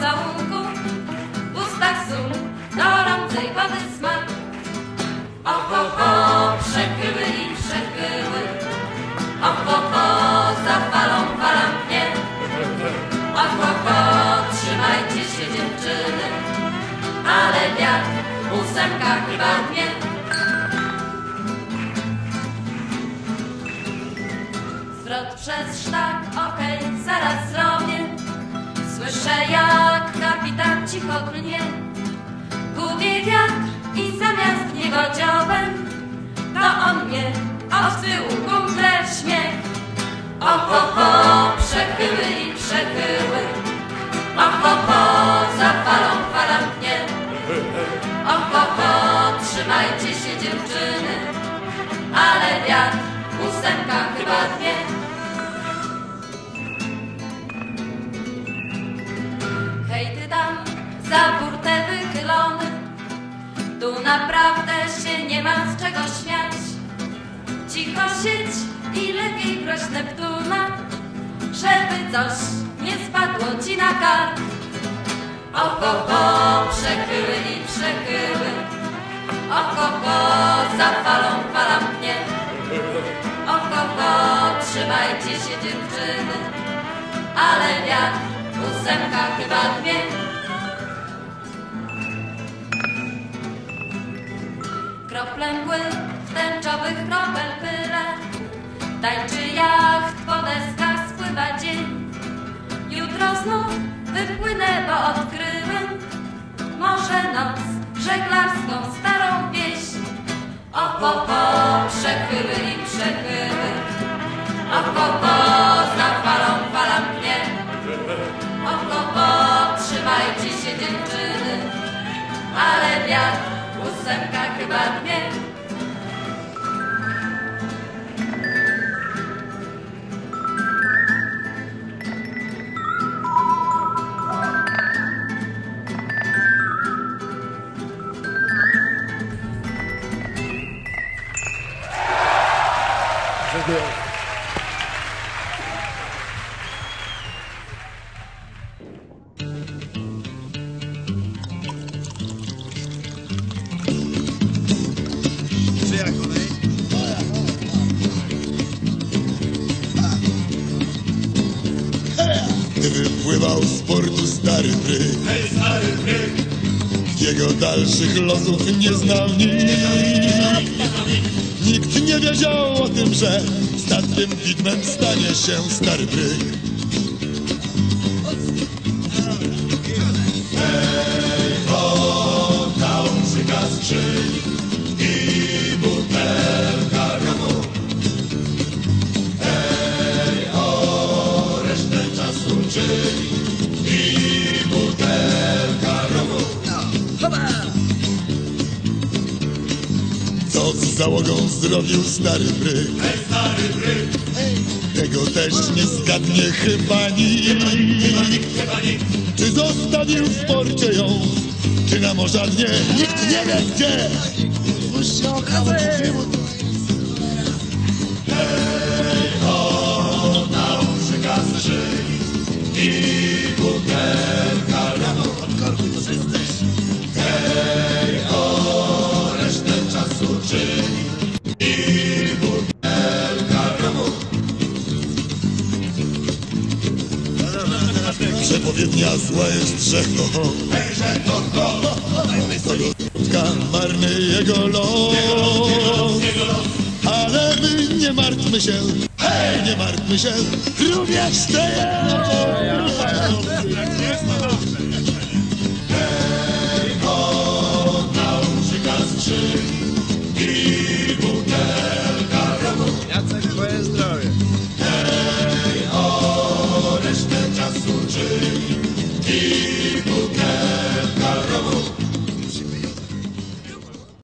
zawunku, w ustach sum, gorącej wody smak. Oho, ho, przepyły i Och, oho, ho, zapalą falampnie. Och, ho, trzymajcie się dziewczyny, ale wiatr ósemka chyba nie. Klnie. Gubię wiatr i zamiast niego dziobem, to on mnie od tyłu kumple śmiech. Oho, ho, przechyły i przechyły. Oho, ho, za falą fala mnie. Oho, ho, trzymajcie się dziewczyny, ale wiatr ósemka chyba dwie. Naprawdę się nie ma z czego śmiać. Cicho siedź i lepiej proś Neptuna, żeby coś nie spadło ci na kark. Oho, ho, przechyły i przechyły, oho, ho, za falą fala mnie. Ho, trzymajcie się dziewczyny, ale wiatr ósemka chyba dwie. Krople mgły w tęczowych kropel pyle, tańczy jacht po deskach spływa dzień. Jutro znów wypłynę, bo odkryłem może noc żeglarską starą wieś. Oho, ho, przechyły i przechyły, oho, ho, za falą fala mnie. Oho, ho, trzymajcie się dziewczyny, ale wiatr ósemka chyba dwie. Dziękuję. Wypływał z portu stary bryk Jego dalszych losów nie znał nikt Nikt nie wiedział o tym, że statkiem widmem stanie się stary bryk Co z załogą zrobił stary bryk? Tego też nie zgadnie chyba nikt. Czy zostawił w porcie ją, czy na morzadnie? Nikt nie wie gdzie. Już się okazało, Przepowiednia zła jest, spotka marny jego los. Ale my nie martwmy się, hej, nie martwmy się, również jest.